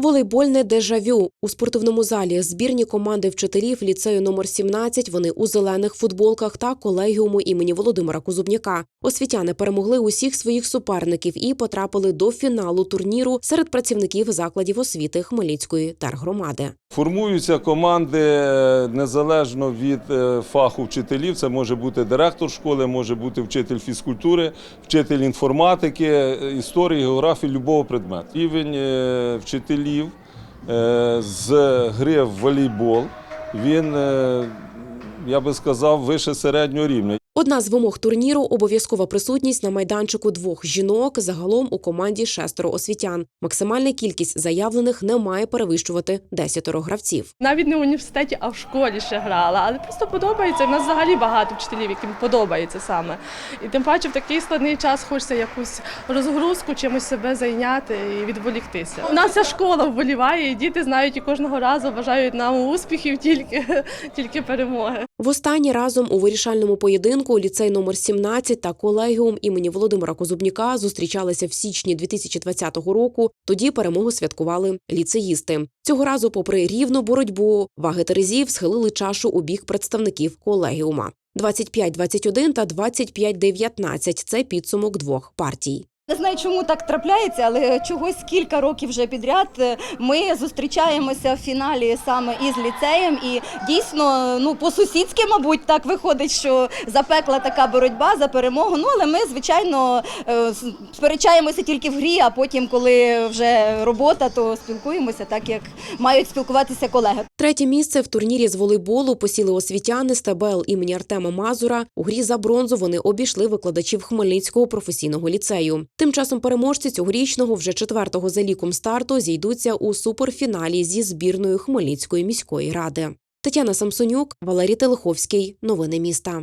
Волейбольне дежавю у спортивному залі збірні команди вчителів ліцею номер 17 Вони у зелених футболках та колегіуму імені Володимира Кузубняка. Освітяни перемогли усіх своїх суперників і потрапили до фіналу турніру серед працівників закладів освіти Хмельницької тергромади. Формуються команди е, незалежно від е, фаху вчителів. Це може бути директор школи, може бути вчитель фізкультури, вчитель інформатики, е, історії, географії, любого предмету. Рівень вчителів е, з гри в волейбол він, е, я би сказав, вище середнього рівня. Одна з вимог турніру обов'язкова присутність на майданчику двох жінок. Загалом у команді шестеро освітян. Максимальна кількість заявлених не має перевищувати десятеро гравців. Навіть не в університеті, а в школі ще грала. Але просто подобається. У нас взагалі багато вчителів, яким подобається саме. І тим паче в такий складний час хочеться якусь розгрузку, чимось себе зайняти і відволіктися. У нас вся школа вболіває, і діти знають і кожного разу бажають нам успіхів, тільки, тільки перемоги. Востаннє разом у вирішальному поєдинку ліцей номер 17 та колегіум імені Володимира Козубніка зустрічалися в січні 2020 року. Тоді перемогу святкували ліцеїсти. Цього разу, попри рівну боротьбу, ваги терезів схилили чашу у бік представників колегіума. 25-21 та 25-19 – це підсумок двох партій. Не знаю, чому так трапляється, але чогось кілька років вже підряд е, ми зустрічаємося в фіналі саме із ліцеєм. І дійсно, ну по-сусідськи, мабуть, так виходить, що запекла така боротьба за перемогу. Ну але ми, звичайно, е, сперечаємося тільки в грі, а потім, коли вже робота, то спілкуємося так, як мають спілкуватися колеги. Третє місце в турнірі з волейболу посіли освітяни з ТБЛ імені Артема Мазура. У грі за бронзу вони обійшли викладачів Хмельницького професійного ліцею. Тим часом переможці цьогорічного вже четвертого за ліком старту зійдуться у суперфіналі зі збірною Хмельницької міської ради. Тетяна Самсонюк, Валерій Телеховський. Новини міста.